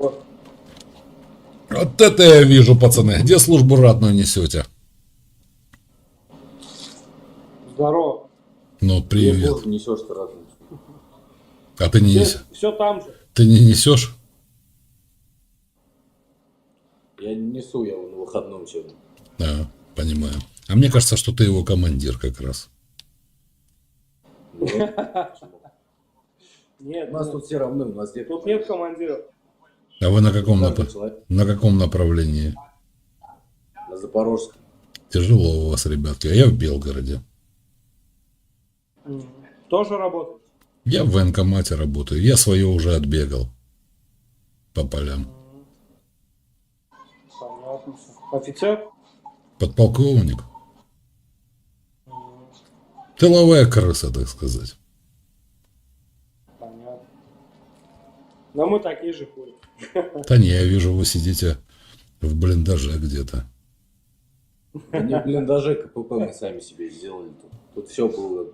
Вот. Это я вижу, пацаны. Где службу ратную несете? Здорово. Ну, привет. Службу несешь ты разницу. А ты не, Все, нес- все там же. ты не несешь? Я не несу, я на выходном сегодня. Да, понимаю. А мне кажется, что ты его командир как раз. Нет, почему? Нет, У нас нет. тут все равны, у нас нет. тут нет командира. А вы на каком, нап- на каком направлении? на Запорожском. Тяжело у вас, ребятки. А я в Белгороде. Тоже работает. Я в военкомате работаю. Я свое уже отбегал. По полям. Понятно. Офицер? Подполковник. Тыловая крыса, так сказать. Понятно. Но мы такие же ходим. Да не, я вижу, вы сидите в блиндаже где-то. Да не, блин, даже КПП мы сами себе сделали тут. Тут все было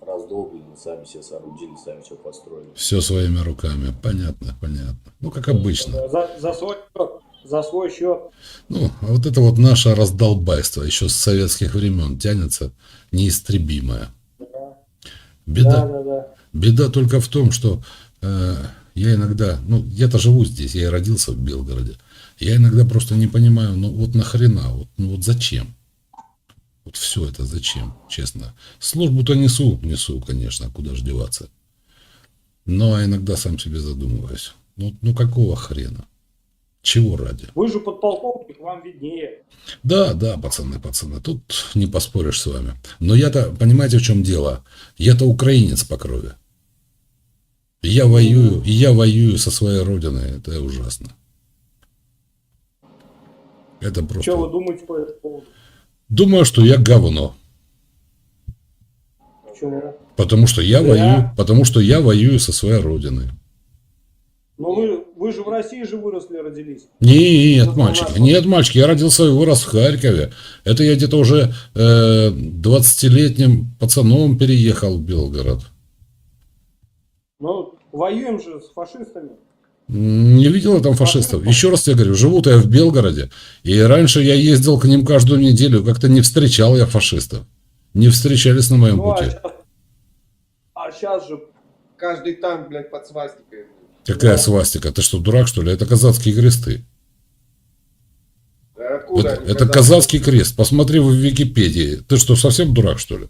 раздолблено, сами себе соорудили, сами все построили. Все своими руками. Понятно, понятно. Ну, как обычно. За, за свой счет. За свой счет. Ну, а вот это вот наше раздолбайство еще с советских времен тянется неистребимое. Да, Беда, да, да. беда только в том, что э, я иногда, ну, я-то живу здесь, я и родился в Белгороде. Я иногда просто не понимаю, ну вот нахрена, вот, ну вот зачем? Вот все это зачем, честно. Службу-то несу, несу, конечно, куда же деваться. Но иногда сам себе задумываюсь. Ну, ну какого хрена? Чего ради? Вы же подполковник, вам виднее. Да, да, пацаны, пацаны, тут не поспоришь с вами. Но я-то, понимаете, в чем дело? Я-то украинец по крови. Я воюю, и я воюю со своей родиной. Это ужасно. Это просто... Что вы думаете по этому поводу? Думаю, что я говно. Почему? Потому что я Да. воюю, потому что я воюю со своей родиной. Ну вы, вы же в России же выросли, родились. Нет, Ну, мальчик, нет, мальчик, я родился и вырос в Харькове. Это я где-то уже э, 20-летним пацаном переехал в Белгород. Ну, воюем же с фашистами. Не видел я там фашистов. Еще раз тебе говорю, живу-то я в Белгороде. И раньше я ездил к ним каждую неделю. Как-то не встречал я фашистов. Не встречались на моем Ну, а пути. сейчас, а щас же Каждый танк, блядь, под свастикой. Какая да. свастика? Ты что, дурак, что ли? Это казацкие кресты. А Откуда Это, это казацкий крест. Посмотри в Википедии. Ты что, совсем дурак, что ли?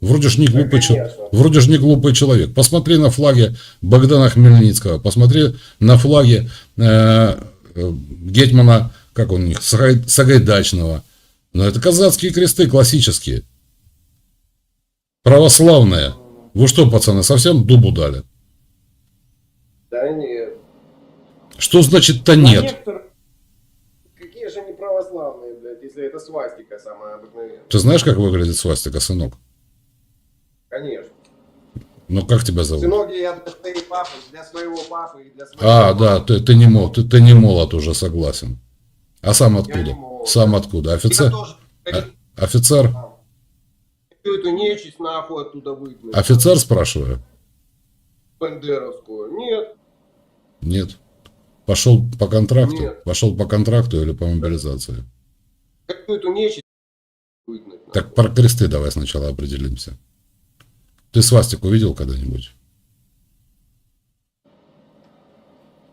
Вроде ж не глупый, чел- конечно. вроде ж не глупый человек. Посмотри на флаге Богдана Хмельницкого. Посмотри на флаге э, э, Гетмана, как он у них, Сагай- Сагайдачного. Но это казацкие кресты классические. Православные. Вы что, пацаны, совсем дубу дали? Да нет. Что значит-то на нет? некоторых- Какие же они православные, блядь, если это свастика самая обыкновенная. Ты знаешь, как выглядит свастика, сынок? Конечно. Ну, как тебя зовут? Сынок, я для своей папы, для своего папы и для своего А, папы. да, ты, ты, не мол, ты, ты не молод уже, согласен. А сам откуда? Сам откуда? Я Офицер? тоже А- Офицер? всю эту нечисть нахуй оттуда выгнать. Офицер, спрашиваю? Бандеровскую. Нет. Нет. Пошел по контракту? Нет. Пошел по контракту или по мобилизации? Какую эту нечисть выгнать. Так про кресты давай сначала определимся. Ты свастику видел когда-нибудь?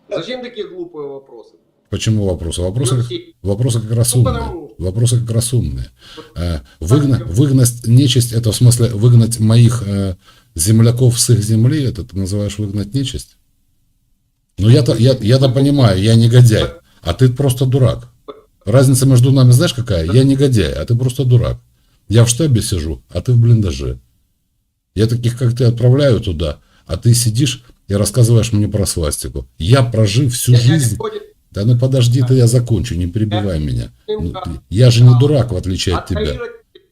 Зачем такие глупые вопросы? Почему вопросы? Вопросы, Ну, как- все. вопросы как раз Ну, умные. Вопросы как раз умные. Э, выгна- выгнать нечисть, это в смысле выгнать моих э, земляков с их земли, это ты называешь выгнать нечисть? Ну я-то, я, я-то понимаю, я негодяй, а ты просто дурак. Разница между нами знаешь какая? Я негодяй, а ты просто дурак. Я в штабе сижу, а ты в блиндаже. Я таких, как ты, отправляю туда, а ты сидишь и рассказываешь мне про свастику. Я прожив всю Я- жизнь... Да ну подожди, ты я закончу, не перебивай меня. Ну, я же не дурак, в отличие от тебя.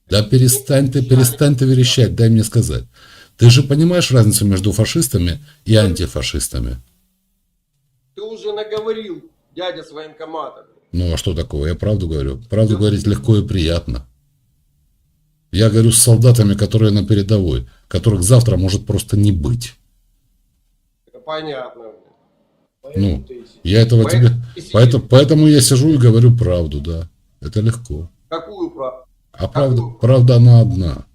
Да перестань ты, перестань ты верещать, дай мне сказать. Ты же понимаешь разницу между фашистами и антифашистами? Ты уже наговорил, дядя с военкомата. Ну а что такого? Я правду говорю. Правду говорить легко и приятно. Я говорю с солдатами, которые на передовой, которых завтра может просто не быть. Это понятно. Ну, я этого тебе... Поэтому, поэтому я сижу и говорю правду, да. Это легко. Какую правду? А правда, правда она одна.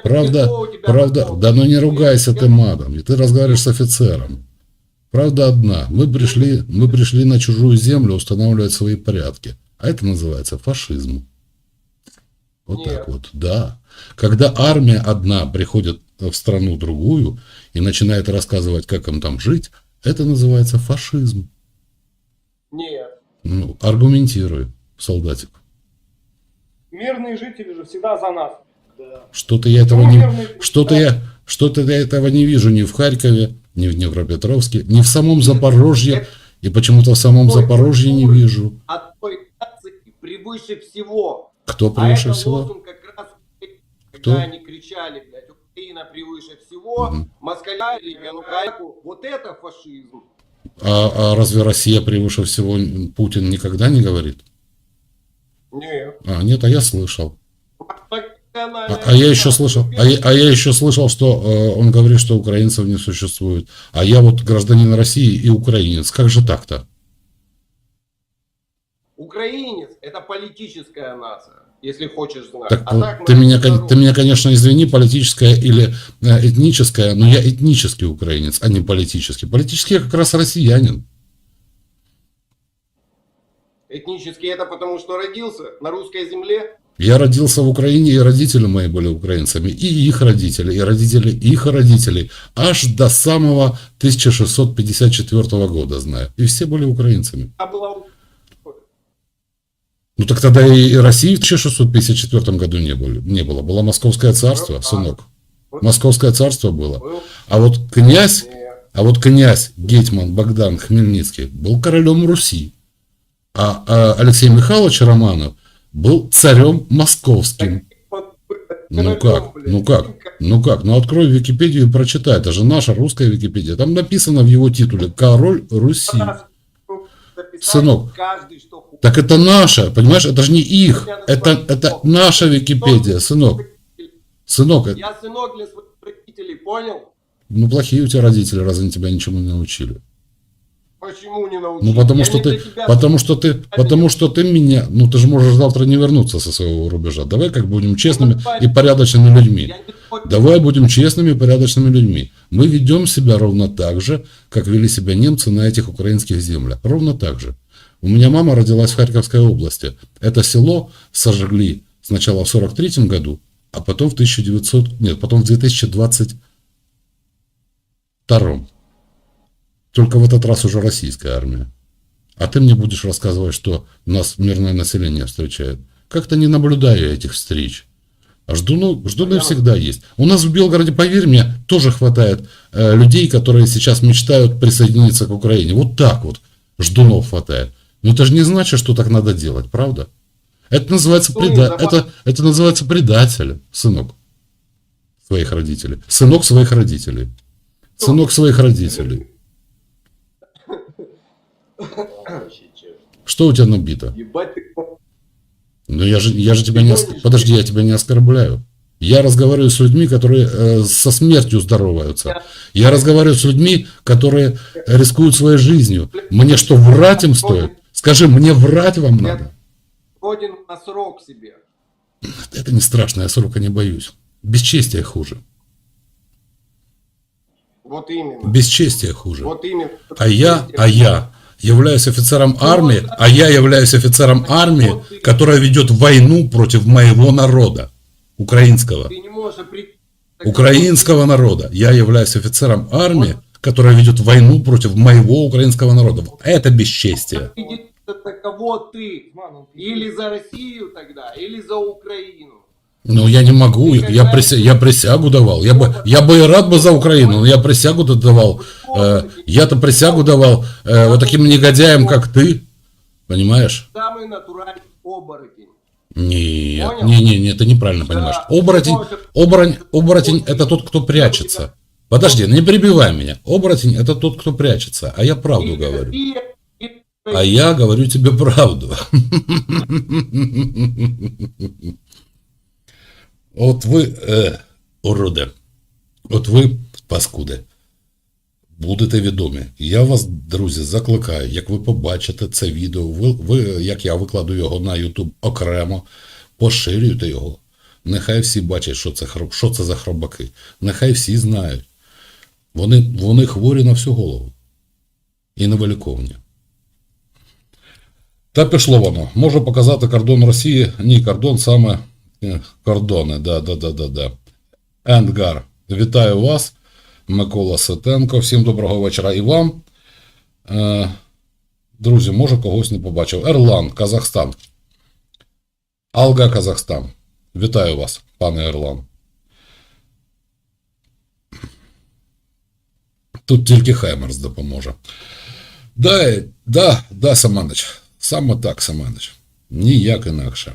Правда, правда, да ну не ругайся ты матом, и ты разговариваешь с офицером. Правда одна, мы пришли, мы пришли на чужую землю устанавливать свои порядки, а это называется фашизм. Вот Нет. так вот, да. Когда армия одна приходит в страну другую и начинает рассказывать, как им там жить, это называется фашизм. Нет. Ну, аргументируй, солдатик. Мирные жители же всегда за нас. Что-то я этого Ну, не, что-то я, что-то я этого не вижу ни в Харькове, ни в Днепропетровске, ни в самом Запорожье, и почему-то в самом Запорожье не вижу. От той нации превыше всего. Кто а превыше это всего? лозунг как раз, когда Кто? они кричали, блядь, Украина превыше всего, Мгм. москаля, Януковичу, вот это фашизм. А, а разве Россия превыше всего Путин никогда не говорит? Нет. А, нет, а я слышал. А, А, а я еще слышал, а я, а я еще слышал, что э, он говорит, что украинцев не существует. А я вот гражданин России и украинец. Как же так-то? Украинец – это политическая нация, если хочешь знать. Так, а вот так ты, меня, ты меня, конечно, извини, политическая или э, этническая, но я этнический украинец, а не политический. Политический я как раз россиянин. Этнически это потому, что родился на русской земле. Я родился в Украине, и родители мои были украинцами, и их родители, и родители их родителей, аж до самого 1654 года знаю. И все были украинцами. А была Ну так тогда и России в 1654 году не, было, не было. Было Московское царство, сынок. Московское царство было. был... А вот князь. А вот князь Гетман Богдан Хмельницкий был королем Руси, а, а Алексей Михайлович Романов был царем московским. Ну как, ну как, ну как, ну открой Википедию и прочитай, это же наша русская Википедия. Там написано в его титуле «Король Руси». Сынок. Так это наша, понимаешь, это же не их, это, это наша Википедия, сынок. Сынок, это- Я сынок для своих родителей, понял? ну плохие у тебя родители, раз они тебя ничему не научили. Почему не научил? Ну потому что ты, тебя потому что ты, потому что ты меня, ну ты же можешь завтра не вернуться со своего рубежа. Давай как будем честными и порядочными людьми. Давай будем честными и порядочными людьми. Мы ведем себя ровно так же, как вели себя немцы на этих украинских землях. Ровно так же. У меня мама родилась в Харьковской области. Это село сожгли сначала в 43 году, а потом в 1900, нет, потом в 2022. Только в этот раз уже российская армия. А ты мне будешь рассказывать, что нас мирное население встречает. Как-то не наблюдаю этих встреч. А ждуны, ждуны всегда есть. У нас в Белгороде, поверь мне, тоже хватает э, людей, которые сейчас мечтают присоединиться к Украине. Вот так вот ждунов хватает. Но это же не значит, что так надо делать, правда? Это называется, Ну, преда... это, это называется предатель, сынок своих родителей. Сынок своих родителей. Сынок своих родителей. Что у тебя набито? Ебать ты. Ну я же, я же тебя не... оск- Подожди, я тебя не оскорбляю. Я разговариваю с людьми, которые э, со смертью здороваются. Я разговариваю с людьми, которые рискуют своей жизнью. Мне что, врать им стоит? Скажи, мне врать вам надо? Годен на срок себе. Это не страшно, я срока не боюсь. Бесчестие хуже. Вот именно. Бесчестие хуже. Вот именно. А я, а я являюсь офицером армии, а я являюсь офицером армии, которая ведет войну против моего народа, украинского. Украинского народа. Я являюсь офицером армии, которая ведет войну против моего украинского народа. Это бесчестие. Кого ты? Или за Россию тогда, или за Украину. Но я не могу, я, прися- я присягу давал. Я бы, я бы и рад бы за Украину, но я присягу давал. Э, я-то присягу давал э, вот таким негодяям, как ты. Понимаешь? Самый натуральный оборотень. Нет, Понял? не, не, не, ты неправильно понимаешь. Оборотень, Может, оборотень, оборотень это тот, кто прячется. Подожди, не перебивай меня. Оборотень это тот, кто прячется, а я правду говорю. А я говорю тебе правду. Вот вы, э, уроды, вот вы, паскуды, будете відомі. Я вас, друзі, закликаю, як ви побачите це відео, ви, ви, як я викладу його на YouTube окремо, поширюйте його. Нехай всі бачать, що це, хроб- що це за хробаки. Нехай всі знають. Вони, вони хворі на всю голову. І невиліковні. Та пішло воно. Можу показати кордон Росії. Ні, кордон саме е, кордони. Да, да, да, да, да. Енгар. Вітаю вас. Микола Ситенко. Всім доброго вечора і вам. Е, друзі, може когось не побачив. Ерлан, Казахстан. Алга, Казахстан. Вітаю вас, пане Ерлан. Тут тільки Хаймерс допоможе. Да, да, да, Семенович. Саме так, Семенович. Ніяк інакше.